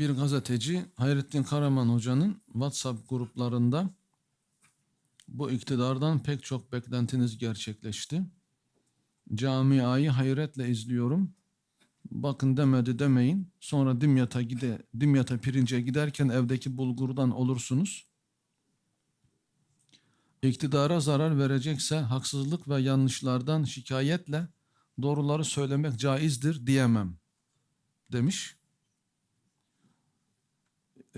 bir gazeteci Hayrettin Karaman Hoca'nın WhatsApp gruplarında bu iktidardan pek çok beklentiniz gerçekleşti. Camiayı hayretle izliyorum. Bakın demedi demeyin. Sonra Dimyat'a gide Dimyat'a pirince giderken evdeki bulgurdan olursunuz. İktidara zarar verecekse haksızlık ve yanlışlardan şikayetle doğruları söylemek caizdir diyemem demiş.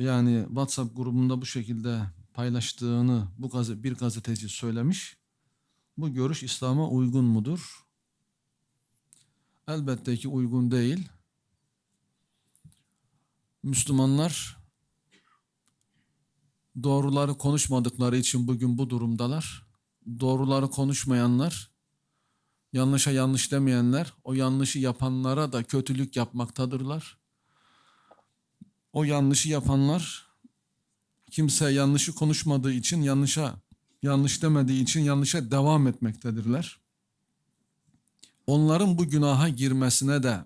Yani WhatsApp grubunda bu şekilde paylaştığını bu bir gazeteci söylemiş. Bu görüş İslam'a uygun mudur? Elbette ki uygun değil. Müslümanlar doğruları konuşmadıkları için bugün bu durumdalar. Doğruları konuşmayanlar, yanlışa yanlış demeyenler, o yanlışı yapanlara da kötülük yapmaktadırlar. O yanlışı yapanlar kimse yanlışı konuşmadığı için, yanlışa yanlış demediği için yanlışa devam etmektedirler. Onların bu günaha girmesine de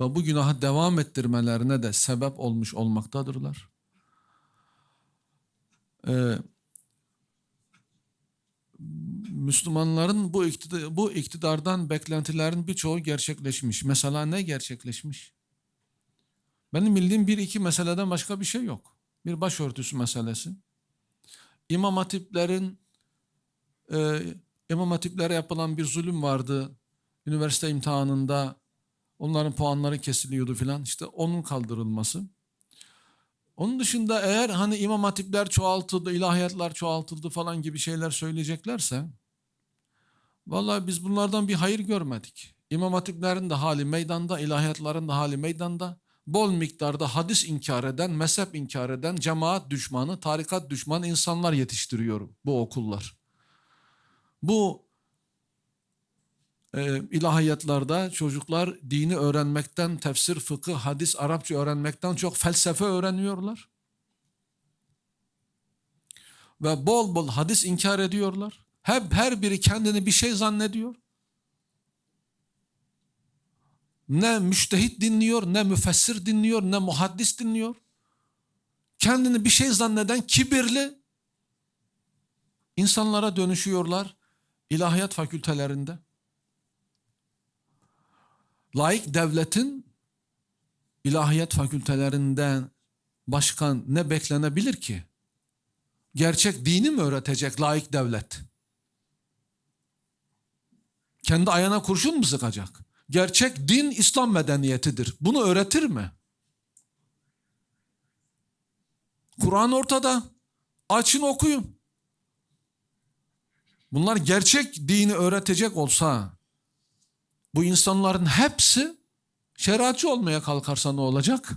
ve bu günaha devam ettirmelerine de sebep olmuş olmaktadırlar. Ee, Müslümanların bu bu iktidardan beklentilerin birçoğu gerçekleşmiş. Mesela ne gerçekleşmiş? Benim bildiğim bir iki meseleden başka bir şey yok. Bir başörtüsü meselesi. İmam hatiplerin e, imam hatiplere yapılan bir zulüm vardı. Üniversite imtihanında onların puanları kesiliyordu filan. İşte onun kaldırılması. Onun dışında eğer hani imam hatipler çoğaltıldı, ilahiyatlar çoğaltıldı falan gibi şeyler söyleyeceklerse vallahi biz bunlardan bir hayır görmedik. İmam hatiplerin de hali meydanda, ilahiyatların da hali meydanda. Bol miktarda hadis inkar eden, mezhep inkar eden, cemaat düşmanı, tarikat düşmanı insanlar yetiştiriyor bu okullar. Bu e, ilahiyatlarda çocuklar dini öğrenmekten, tefsir, fıkıh, hadis, Arapça öğrenmekten çok felsefe öğreniyorlar. Ve bol bol hadis inkar ediyorlar. Hep her biri kendini bir şey zannediyor. Ne müştehit dinliyor, ne müfessir dinliyor, ne muhaddis dinliyor. Kendini bir şey zanneden kibirli insanlara dönüşüyorlar ilahiyat fakültelerinde. Laik devletin ilahiyat fakültelerinden başkan ne beklenebilir ki? Gerçek dini mi öğretecek laik devlet? Kendi ayağına kurşun mu sıkacak? Gerçek din İslam medeniyetidir. Bunu öğretir mi? Kur'an ortada. Açın okuyun. Bunlar gerçek dini öğretecek olsa bu insanların hepsi şeriatçı olmaya kalkarsa ne olacak?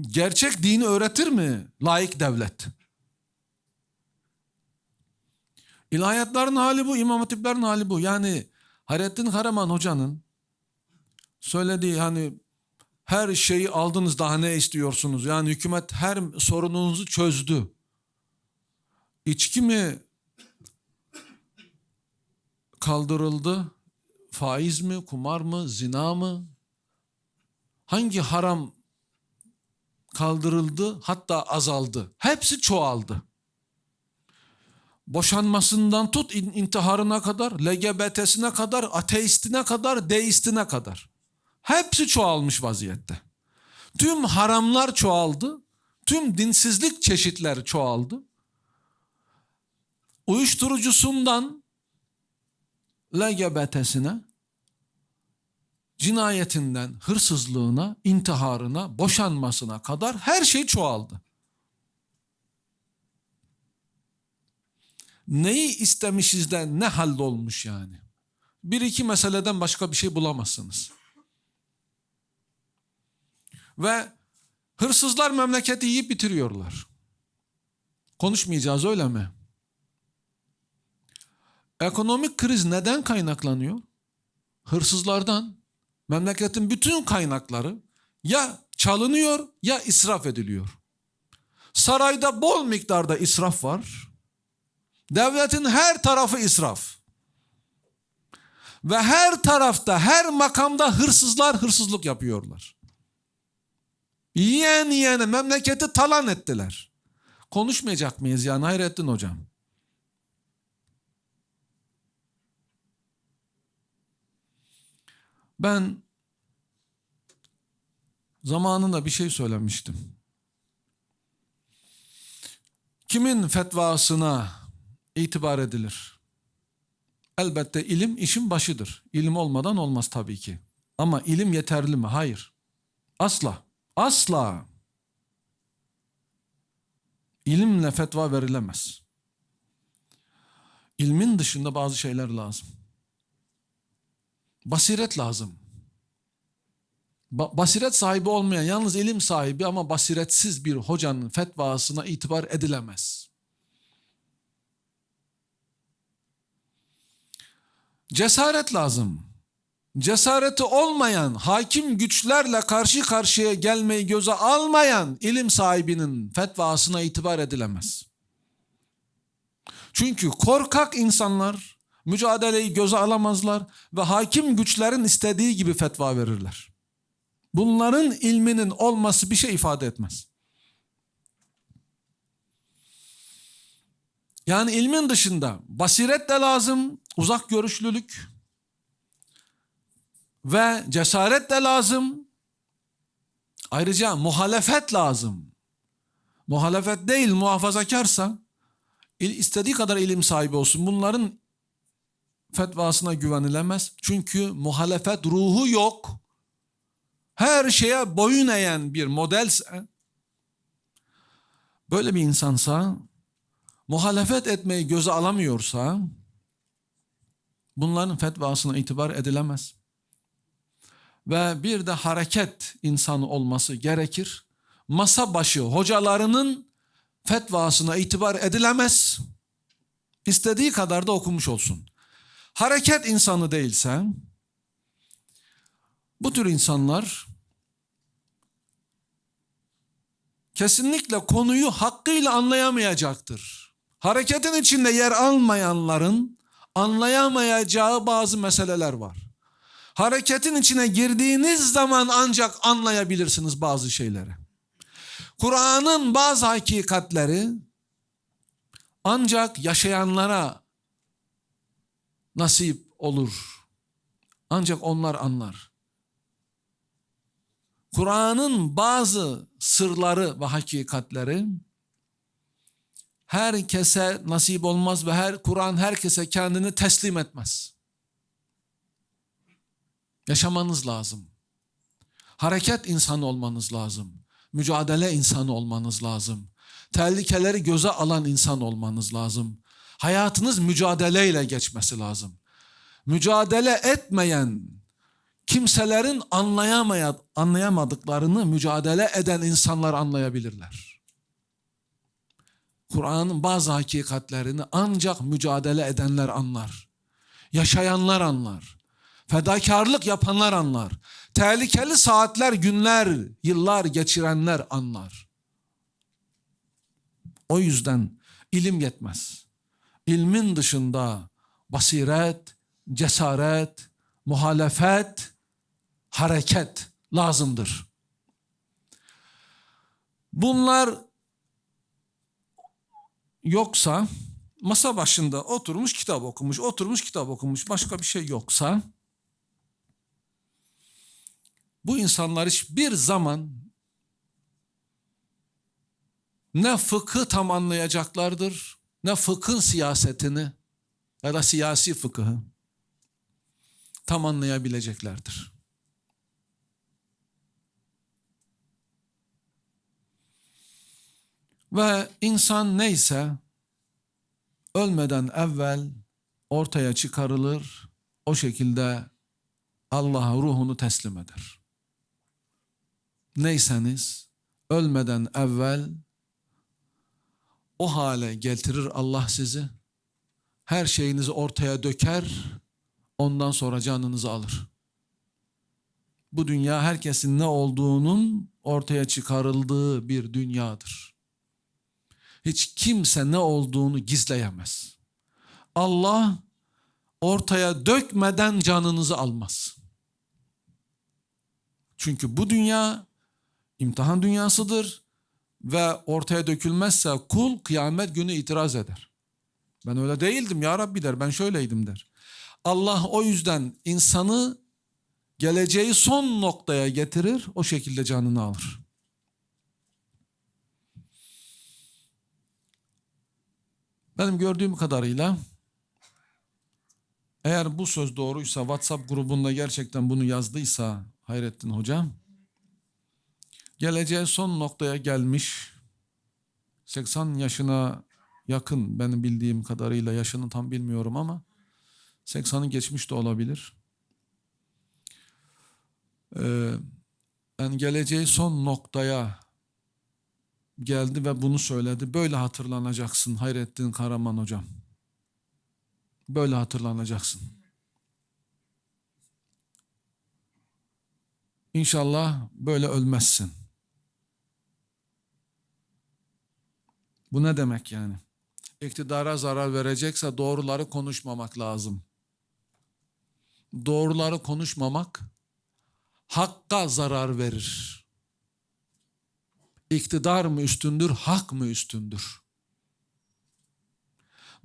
Gerçek dini öğretir mi laik devlet? İlahiyatların hali bu, imam hatiplerin hali bu. Yani Hayrettin Karaman hocanın söylediği hani her şeyi aldınız daha ne istiyorsunuz? Yani hükümet her sorununuzu çözdü. İçki mi kaldırıldı? Faiz mi, kumar mı, zina mı? Hangi haram kaldırıldı hatta azaldı? Hepsi çoğaldı. Boşanmasından tut intiharına kadar, LGBT'sine kadar, ateistine kadar, deistine kadar. Hepsi çoğalmış vaziyette. Tüm haramlar çoğaldı. Tüm dinsizlik çeşitleri çoğaldı. Uyuşturucusundan LGBT'sine, cinayetinden hırsızlığına, intiharına, boşanmasına kadar her şey çoğaldı. Neyi istemişizden ne hallolmuş yani. Bir iki meseleden başka bir şey bulamazsınız. Ve hırsızlar memleketi yiyip bitiriyorlar. Konuşmayacağız öyle mi? Ekonomik kriz neden kaynaklanıyor? Hırsızlardan. Memleketin bütün kaynakları ya çalınıyor ya israf ediliyor. Sarayda bol miktarda israf var. Devletin her tarafı israf. Ve her tarafta, her makamda hırsızlar hırsızlık yapıyorlar. Yiyen yiyene memleketi talan ettiler. Konuşmayacak mıyız yani Hayrettin Hocam? Ben zamanında bir şey söylemiştim. Kimin fetvasına itibar edilir? Elbette ilim işin başıdır. İlim olmadan olmaz tabii ki. Ama ilim yeterli mi? Hayır. Asla. Asla. İlimle fetva verilemez. İlmin dışında bazı şeyler lazım. Basiret lazım. Ba- basiret sahibi olmayan, yalnız ilim sahibi ama basiretsiz bir hocanın fetvasına itibar edilemez. Cesaret lazım. Cesareti olmayan, hakim güçlerle karşı karşıya gelmeyi göze almayan ilim sahibinin fetvasına itibar edilemez. Çünkü korkak insanlar mücadeleyi göze alamazlar ve hakim güçlerin istediği gibi fetva verirler. Bunların ilminin olması bir şey ifade etmez. Yani ilmin dışında basiret de lazım, uzak görüşlülük ve cesaret de lazım. Ayrıca muhalefet lazım. Muhalefet değil muhafazakarsa istediği kadar ilim sahibi olsun. Bunların fetvasına güvenilemez. Çünkü muhalefet ruhu yok. Her şeye boyun eğen bir modelse böyle bir insansa muhalefet etmeyi göze alamıyorsa bunların fetvasına itibar edilemez. Ve bir de hareket insanı olması gerekir. Masa başı hocalarının fetvasına itibar edilemez. İstediği kadar da okumuş olsun. Hareket insanı değilse bu tür insanlar kesinlikle konuyu hakkıyla anlayamayacaktır. Hareketin içinde yer almayanların anlayamayacağı bazı meseleler var. Hareketin içine girdiğiniz zaman ancak anlayabilirsiniz bazı şeyleri. Kur'an'ın bazı hakikatleri ancak yaşayanlara nasip olur. Ancak onlar anlar. Kur'an'ın bazı sırları ve hakikatleri herkese nasip olmaz ve her Kur'an herkese kendini teslim etmez. Yaşamanız lazım. Hareket insanı olmanız lazım. Mücadele insanı olmanız lazım. Tehlikeleri göze alan insan olmanız lazım. Hayatınız mücadeleyle geçmesi lazım. Mücadele etmeyen kimselerin anlayamadıklarını mücadele eden insanlar anlayabilirler. Kur'an'ın bazı hakikatlerini ancak mücadele edenler anlar. Yaşayanlar anlar. Fedakarlık yapanlar anlar. Tehlikeli saatler, günler, yıllar geçirenler anlar. O yüzden ilim yetmez. İlmin dışında basiret, cesaret, muhalefet, hareket lazımdır. Bunlar yoksa masa başında oturmuş kitap okumuş, oturmuş kitap okumuş başka bir şey yoksa bu insanlar hiçbir zaman ne fıkı tam anlayacaklardır, ne fıkhın siyasetini ya da siyasi fıkıhı tam anlayabileceklerdir. Ve insan neyse ölmeden evvel ortaya çıkarılır, o şekilde Allah'a ruhunu teslim eder. Neyseniz ölmeden evvel o hale getirir Allah sizi. Her şeyinizi ortaya döker, ondan sonra canınızı alır. Bu dünya herkesin ne olduğunun ortaya çıkarıldığı bir dünyadır. Hiç kimse ne olduğunu gizleyemez. Allah ortaya dökmeden canınızı almaz. Çünkü bu dünya imtihan dünyasıdır ve ortaya dökülmezse kul kıyamet günü itiraz eder. Ben öyle değildim ya Rabbi der ben şöyleydim der. Allah o yüzden insanı geleceği son noktaya getirir o şekilde canını alır. Benim gördüğüm kadarıyla eğer bu söz doğruysa WhatsApp grubunda gerçekten bunu yazdıysa Hayrettin Hoca geleceğe son noktaya gelmiş 80 yaşına yakın benim bildiğim kadarıyla yaşını tam bilmiyorum ama 80'i geçmiş de olabilir. Ee, yani geleceği son noktaya geldi ve bunu söyledi. Böyle hatırlanacaksın Hayrettin Karaman hocam. Böyle hatırlanacaksın. İnşallah böyle ölmezsin. Bu ne demek yani? İktidara zarar verecekse doğruları konuşmamak lazım. Doğruları konuşmamak hakka zarar verir. İktidar mı üstündür, hak mı üstündür?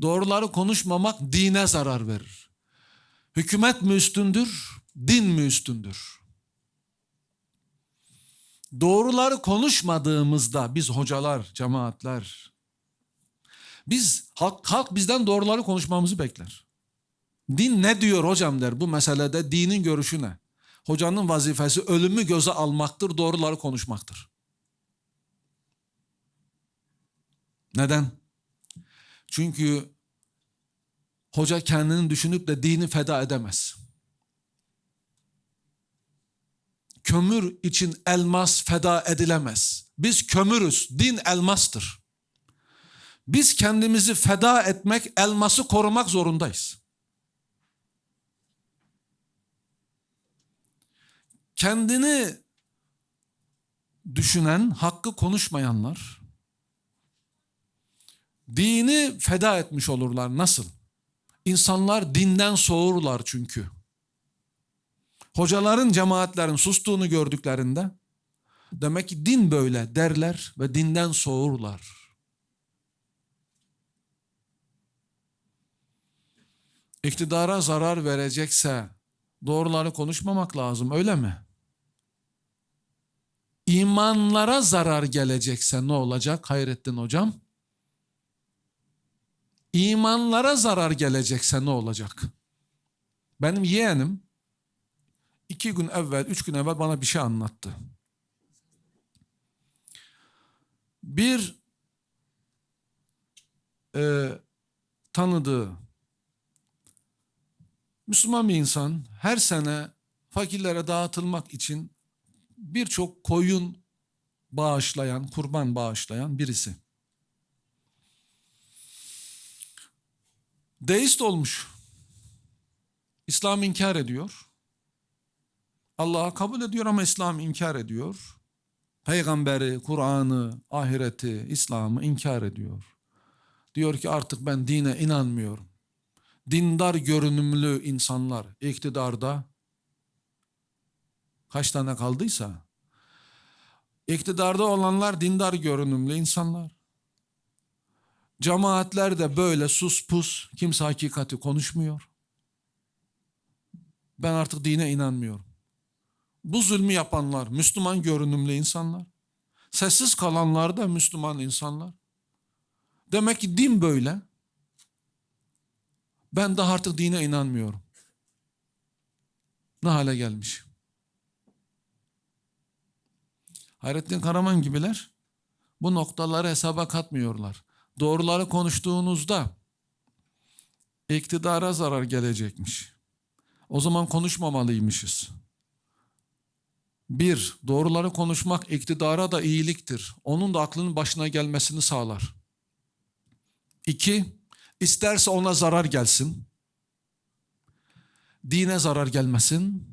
Doğruları konuşmamak dine zarar verir. Hükümet mi üstündür, din mi üstündür? Doğruları konuşmadığımızda biz hocalar, cemaatler, biz halk, halk bizden doğruları konuşmamızı bekler. Din ne diyor hocam der bu meselede dinin görüşü ne? Hocanın vazifesi ölümü göze almaktır, doğruları konuşmaktır. Neden? Çünkü hoca kendini düşünüp de dini feda edemez. Kömür için elmas feda edilemez. Biz kömürüz, din elmastır. Biz kendimizi feda etmek, elması korumak zorundayız. Kendini düşünen, hakkı konuşmayanlar dini feda etmiş olurlar. Nasıl? İnsanlar dinden soğurlar çünkü. Hocaların, cemaatlerin sustuğunu gördüklerinde demek ki din böyle derler ve dinden soğurlar. İktidara zarar verecekse doğruları konuşmamak lazım öyle mi? İmanlara zarar gelecekse ne olacak Hayrettin hocam? İmanlara zarar gelecekse ne olacak? Benim yeğenim iki gün evvel, üç gün evvel bana bir şey anlattı. Bir e, tanıdığı Müslüman bir insan her sene fakirlere dağıtılmak için birçok koyun bağışlayan, kurban bağışlayan birisi. Deist olmuş. İslam'ı inkar ediyor. Allah'a kabul ediyor ama İslam'ı inkar ediyor. Peygamberi, Kur'an'ı, ahireti, İslam'ı inkar ediyor. Diyor ki artık ben dine inanmıyorum. Dindar görünümlü insanlar iktidarda kaç tane kaldıysa iktidarda olanlar dindar görünümlü insanlar. Cemaatler de böyle sus pus kimse hakikati konuşmuyor. Ben artık dine inanmıyorum. Bu zulmü yapanlar Müslüman görünümlü insanlar. Sessiz kalanlar da Müslüman insanlar. Demek ki din böyle. Ben daha artık dine inanmıyorum. Ne hale gelmiş. Hayrettin Karaman gibiler bu noktaları hesaba katmıyorlar. Doğruları konuştuğunuzda iktidara zarar gelecekmiş. O zaman konuşmamalıymışız. Bir, doğruları konuşmak iktidara da iyiliktir. Onun da aklının başına gelmesini sağlar. İki, isterse ona zarar gelsin. Dine zarar gelmesin.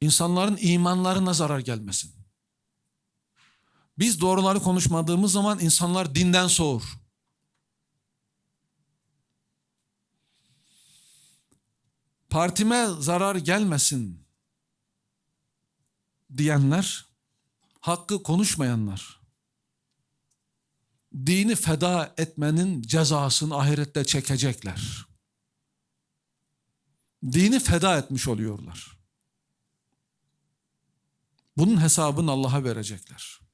İnsanların imanlarına zarar gelmesin. Biz doğruları konuşmadığımız zaman insanlar dinden soğur. Partime zarar gelmesin diyenler hakkı konuşmayanlar, dini feda etmenin cezasını ahirette çekecekler. Dini feda etmiş oluyorlar. Bunun hesabını Allah'a verecekler.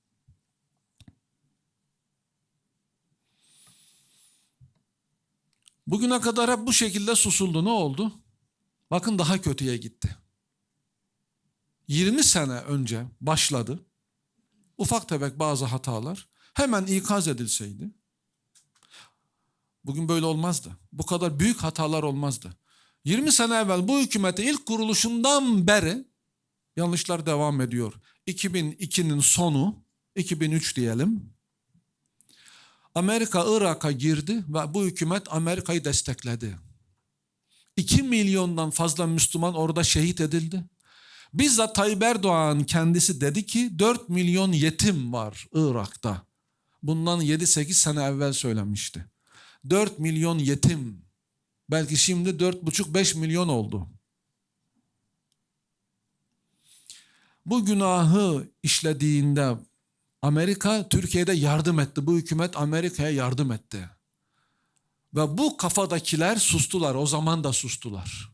Bugüne kadar hep bu şekilde susuldu. Ne oldu? Bakın daha kötüye gitti. 20 sene önce başladı. Ufak tefek bazı hatalar hemen ikaz edilseydi. Bugün böyle olmazdı. Bu kadar büyük hatalar olmazdı. 20 sene evvel bu hükümete ilk kuruluşundan beri yanlışlar devam ediyor. 2002'nin sonu, 2003 diyelim. Amerika Irak'a girdi ve bu hükümet Amerika'yı destekledi. 2 milyondan fazla Müslüman orada şehit edildi. Bizzat Tayyip Erdoğan kendisi dedi ki 4 milyon yetim var Irak'ta. Bundan 7-8 sene evvel söylemişti. 4 milyon yetim. Belki şimdi 4,5-5 milyon oldu. Bu günahı işlediğinde Amerika Türkiye'de yardım etti. Bu hükümet Amerika'ya yardım etti. Ve bu kafadakiler sustular. O zaman da sustular.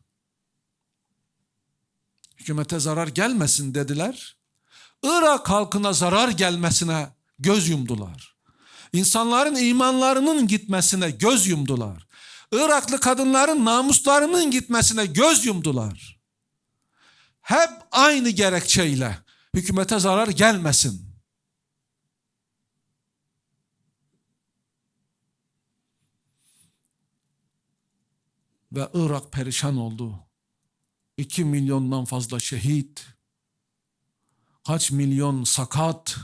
Hükümete zarar gelmesin dediler. Irak halkına zarar gelmesine göz yumdular. İnsanların imanlarının gitmesine göz yumdular. Iraklı kadınların namuslarının gitmesine göz yumdular. Hep aynı gerekçeyle hükümete zarar gelmesin. Ve Irak perişan oldu. 2 milyondan fazla şehit, kaç milyon sakat,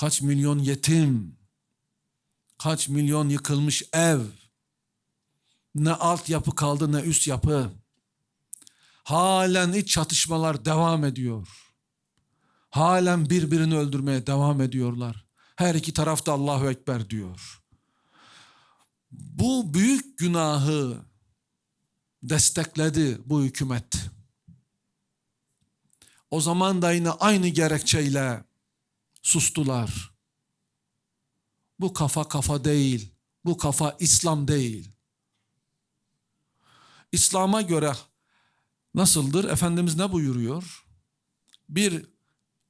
kaç milyon yetim, kaç milyon yıkılmış ev, ne altyapı kaldı ne üst yapı. Halen iç çatışmalar devam ediyor. Halen birbirini öldürmeye devam ediyorlar. Her iki tarafta Allahu Ekber diyor. Bu büyük günahı destekledi bu hükümet. O zaman da yine aynı gerekçeyle sustular. Bu kafa kafa değil. Bu kafa İslam değil. İslam'a göre nasıldır? Efendimiz ne buyuruyor? Bir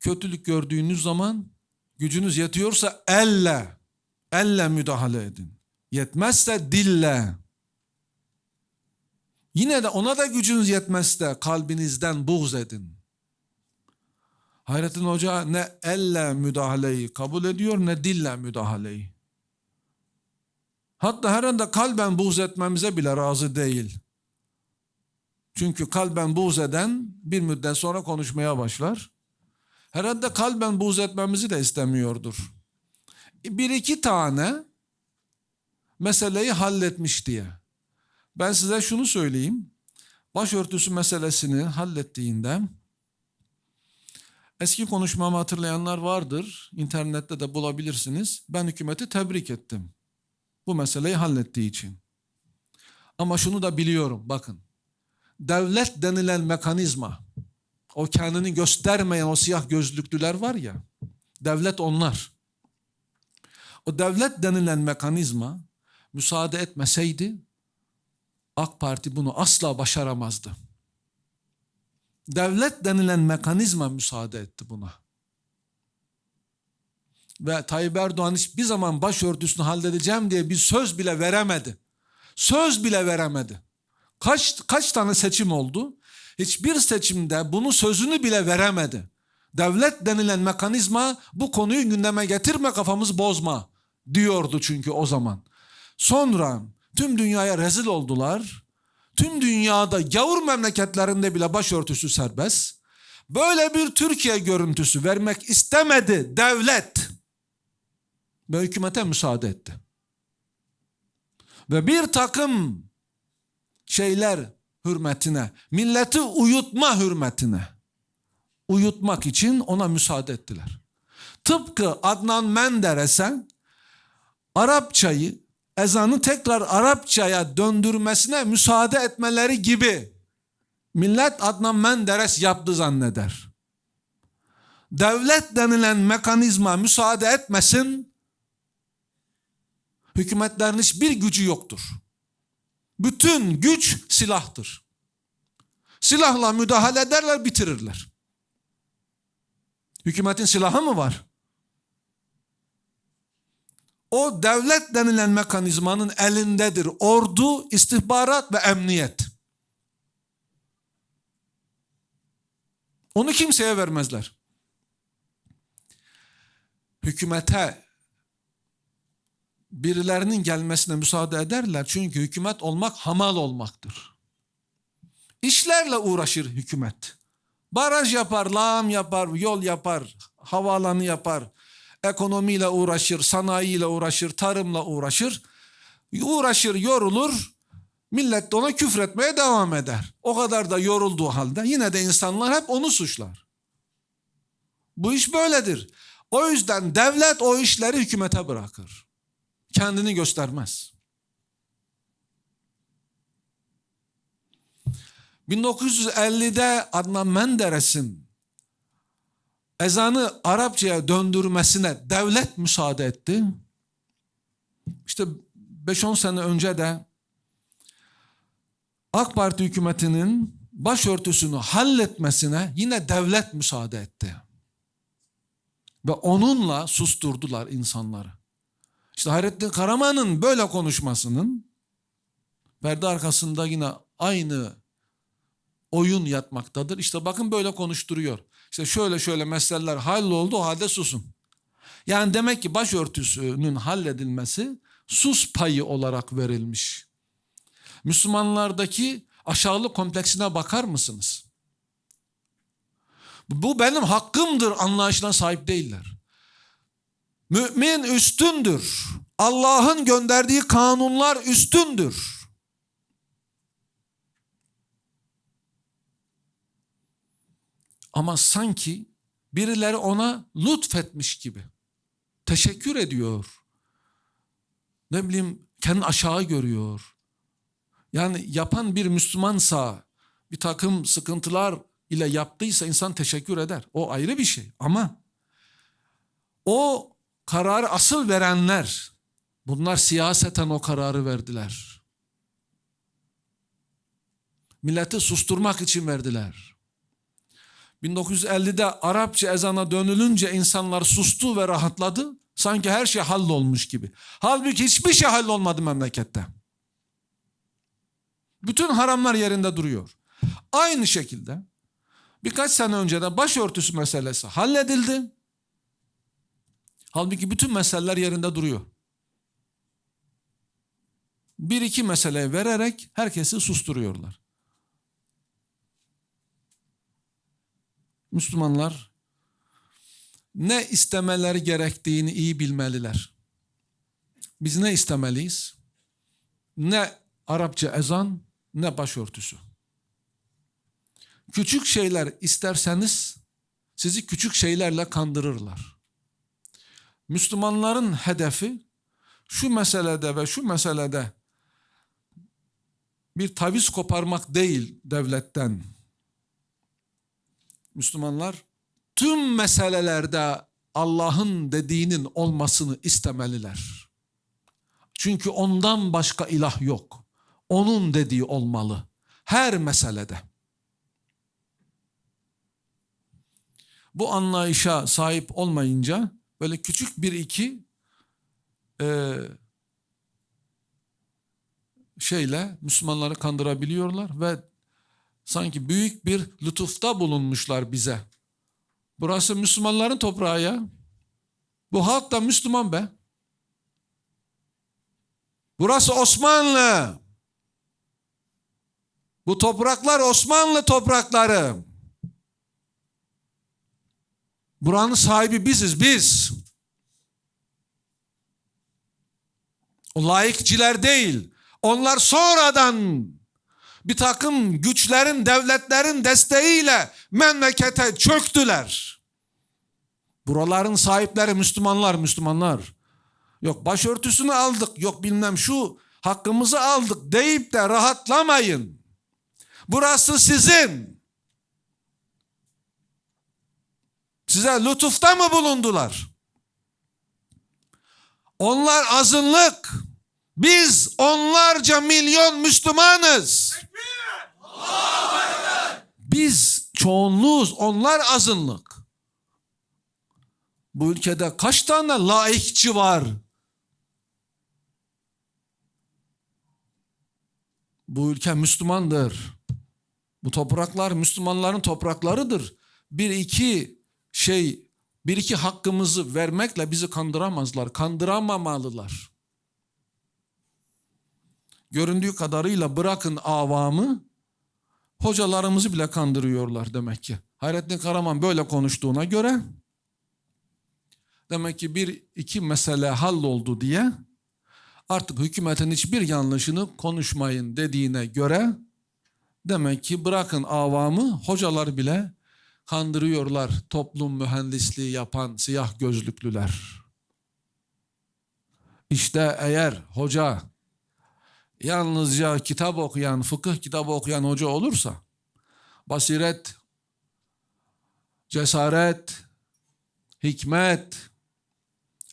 kötülük gördüğünüz zaman gücünüz yetiyorsa elle, elle müdahale edin. Yetmezse dille. Yine de ona da gücünüz yetmezse kalbinizden buğz edin. Hayrettin Hoca ne elle müdahaleyi kabul ediyor ne dille müdahaleyi. Hatta her anda kalben buğz etmemize bile razı değil. Çünkü kalben buğz eden bir müddet sonra konuşmaya başlar. Herhalde kalben buğz etmemizi de istemiyordur. Bir iki tane meseleyi halletmiş diye. Ben size şunu söyleyeyim. Başörtüsü meselesini hallettiğinde eski konuşmamı hatırlayanlar vardır. İnternette de bulabilirsiniz. Ben hükümeti tebrik ettim. Bu meseleyi hallettiği için. Ama şunu da biliyorum bakın. Devlet denilen mekanizma o kendini göstermeyen o siyah gözlüklüler var ya devlet onlar. O devlet denilen mekanizma müsaade etmeseydi AK Parti bunu asla başaramazdı. Devlet denilen mekanizma müsaade etti buna. Ve Tayyip Erdoğan hiçbir zaman başörtüsünü halledeceğim diye bir söz bile veremedi. Söz bile veremedi. Kaç, kaç tane seçim oldu? Hiçbir seçimde bunu sözünü bile veremedi. Devlet denilen mekanizma bu konuyu gündeme getirme kafamızı bozma diyordu çünkü o zaman. Sonra tüm dünyaya rezil oldular. Tüm dünyada gavur memleketlerinde bile başörtüsü serbest. Böyle bir Türkiye görüntüsü vermek istemedi devlet. Ve hükümete müsaade etti. Ve bir takım şeyler hürmetine, milleti uyutma hürmetine, uyutmak için ona müsaade ettiler. Tıpkı Adnan Menderes'e Arapçayı, ezanı tekrar Arapçaya döndürmesine müsaade etmeleri gibi millet Adnan Menderes yaptı zanneder. devlet denilen mekanizma müsaade etmesin, hükümetlerin hiçbir gücü yoktur. Bütün güç silahtır. Silahla müdahale ederler, bitirirler. Hükümetin silahı mı var? O devlet denilen mekanizmanın elindedir. Ordu, istihbarat ve emniyet. Onu kimseye vermezler. Hükümete birilerinin gelmesine müsaade ederler. Çünkü hükümet olmak hamal olmaktır. İşlerle uğraşır hükümet. Baraj yapar, lağım yapar, yol yapar, havaalanı yapar. Ekonomiyle uğraşır, sanayiyle uğraşır, tarımla uğraşır. Uğraşır, yorulur. Millet de ona küfretmeye devam eder. O kadar da yorulduğu halde yine de insanlar hep onu suçlar. Bu iş böyledir. O yüzden devlet o işleri hükümete bırakır. Kendini göstermez. 1950'de Adnan Menderes'in ezanı Arapçaya döndürmesine devlet müsaade etti. İşte 5-10 sene önce de AK Parti hükümetinin başörtüsünü halletmesine yine devlet müsaade etti. Ve onunla susturdular insanları. İşte Hayrettin Karaman'ın böyle konuşmasının perde arkasında yine aynı oyun yatmaktadır. İşte bakın böyle konuşturuyor. İşte şöyle şöyle meseleler halloldu o halde susun. Yani demek ki başörtüsünün halledilmesi sus payı olarak verilmiş. Müslümanlardaki aşağılık kompleksine bakar mısınız? Bu benim hakkımdır anlayışına sahip değiller. Mümin üstündür. Allah'ın gönderdiği kanunlar üstündür. Ama sanki birileri ona lütfetmiş gibi. Teşekkür ediyor. Ne bileyim kendini aşağı görüyor. Yani yapan bir Müslümansa bir takım sıkıntılar ile yaptıysa insan teşekkür eder. O ayrı bir şey ama o kararı asıl verenler bunlar siyaseten o kararı verdiler. Milleti susturmak için verdiler. 1950'de Arapça ezana dönülünce insanlar sustu ve rahatladı. Sanki her şey hallolmuş gibi. Halbuki hiçbir şey hallolmadı memlekette. Bütün haramlar yerinde duruyor. Aynı şekilde birkaç sene önce de başörtüsü meselesi halledildi. Halbuki bütün meseleler yerinde duruyor. Bir iki mesele vererek herkesi susturuyorlar. Müslümanlar ne istemeleri gerektiğini iyi bilmeliler. Biz ne istemeliyiz? Ne Arapça ezan ne başörtüsü. Küçük şeyler isterseniz sizi küçük şeylerle kandırırlar. Müslümanların hedefi şu meselede ve şu meselede bir taviz koparmak değil devletten. Müslümanlar tüm meselelerde Allah'ın dediğinin olmasını istemeliler. Çünkü ondan başka ilah yok. Onun dediği olmalı. Her meselede. Bu anlayışa sahip olmayınca böyle küçük bir iki e, şeyle Müslümanları kandırabiliyorlar ve sanki büyük bir lütufta bulunmuşlar bize. Burası Müslümanların toprağı ya. Bu halk da Müslüman be. Burası Osmanlı. Bu topraklar Osmanlı toprakları. Buranın sahibi biziz biz. O laikçiler değil. Onlar sonradan bir takım güçlerin, devletlerin desteğiyle memlekete çöktüler. Buraların sahipleri Müslümanlar, Müslümanlar. Yok başörtüsünü aldık, yok bilmem şu hakkımızı aldık deyip de rahatlamayın. Burası sizin. Size lütufta mı bulundular? Onlar azınlık. Biz onlarca milyon Müslümanız. Biz çoğunluğuz, onlar azınlık. Bu ülkede kaç tane laikçi var? Bu ülke Müslümandır. Bu topraklar Müslümanların topraklarıdır. Bir iki şey, bir iki hakkımızı vermekle bizi kandıramazlar. Kandıramamalılar. Göründüğü kadarıyla bırakın avamı, hocalarımızı bile kandırıyorlar demek ki. Hayrettin Karaman böyle konuştuğuna göre demek ki bir iki mesele halloldu diye artık hükümetin hiçbir yanlışını konuşmayın dediğine göre demek ki bırakın avamı hocalar bile kandırıyorlar toplum mühendisliği yapan siyah gözlüklüler. İşte eğer hoca yalnızca kitap okuyan, fıkıh kitabı okuyan hoca olursa basiret, cesaret, hikmet,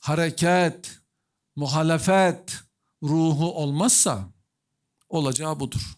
hareket, muhalefet ruhu olmazsa olacağı budur.